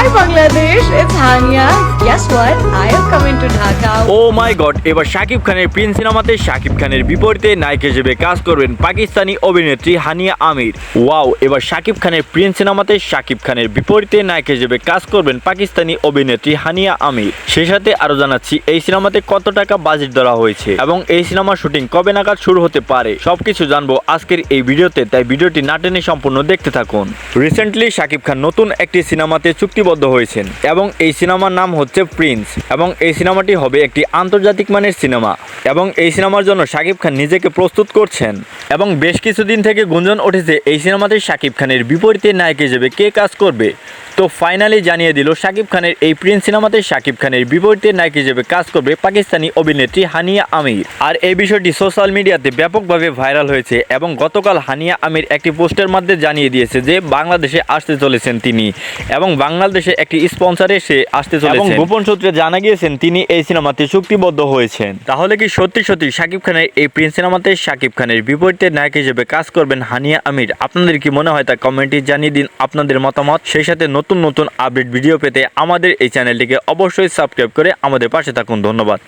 Hi Bangladesh, it's Hania. Guess what? I am coming to Dhaka. Oh my god এবার শাকিব খানের Prince সিনেমাতে শাকিব খানের বিপরীতে নায়ক হিসেবে কাজ করবেন পাকিস্তানি অভিনেত্রী হানিয়া আমির। ওয়াও এবার শাকিব খানের প্রিন্স সিনেমাতে শাকিব খানের বিপরীতে নায়ক হিসেবে কাজ করবেন পাকিস্তানি অভিনেত্রী হানিয়া আমির। সেই সাথে আরও জানাচ্ছি এই সিনেমাতে কত টাকা বাজেট ধরা হয়েছে এবং এই সিনেমার শুটিং কবে নাগাদ শুরু হতে পারে? সবকিছু জানব আজকের এই ভিডিওতে তাই ভিডিওটি না টেনে সম্পূর্ণ দেখতে থাকুন। রিসেন্টলি শাকিব খান নতুন একটি সিনেমাতে চুক্তিবদ্ধ হয়েছেন এবং এই সিনেমার নাম হচ্ছে প্রিন্স এবং এই সিনেমাটি হবে একটি আন্তর্জাতিক মানের সিনেমা এবং এই সিনেমার জন্য শাকিব খান নিজেকে প্রস্তুত করছেন এবং বেশ কিছুদিন থেকে গুঞ্জন উঠেছে এই সিনেমাতে শাকিব খানের বিপরীতে নায়ক হিসেবে কে কাজ করবে। তো ফাইনালি জানিয়ে দিল শাকিব খানের এই প্রিন্স সিনেমাতে শাকিব খানের বিপরীতে নায়ক হিসেবে কাজ করবে পাকিস্তানি অভিনেত্রী হানিয়া আমির। আর এই বিষয়টি সোশ্যাল মিডিয়াতে ব্যাপকভাবে ভাইরাল হয়েছে এবং গতকাল হানিয়া আমির একটি পোস্টের মাধ্যমে জানিয়ে দিয়েছে যে বাংলাদেশে আসতে চলেছেন তিনি এবং বাংলাদেশে একটি স্পন্সর এসে আসতে চলেছেন। এবং গোপন সূত্রে জানা গিয়েছেন তিনি এই সিনেমাতে চুক্তিবদ্ধ হয়েছেন। তাহলে কি সত্যি সত্যি শাকিব খানের এই প্রিন্স সিনেমাতে শাকিব খানের বিপরীতে নায়ক হিসেবে কাজ করবেন হানিয়া আমির? আপনাদের কি মনে হয় তা কমেন্টে জানিয়ে দিন। আপনাদের মতামত সেই সাথে নতুন নতুন আপডেট ভিডিও পেতে আমাদের এই চ্যানেলটিকে অবশ্যই সাবস্ক্রাইব করে আমাদের পাশে থাকুন। ধন্যবাদ।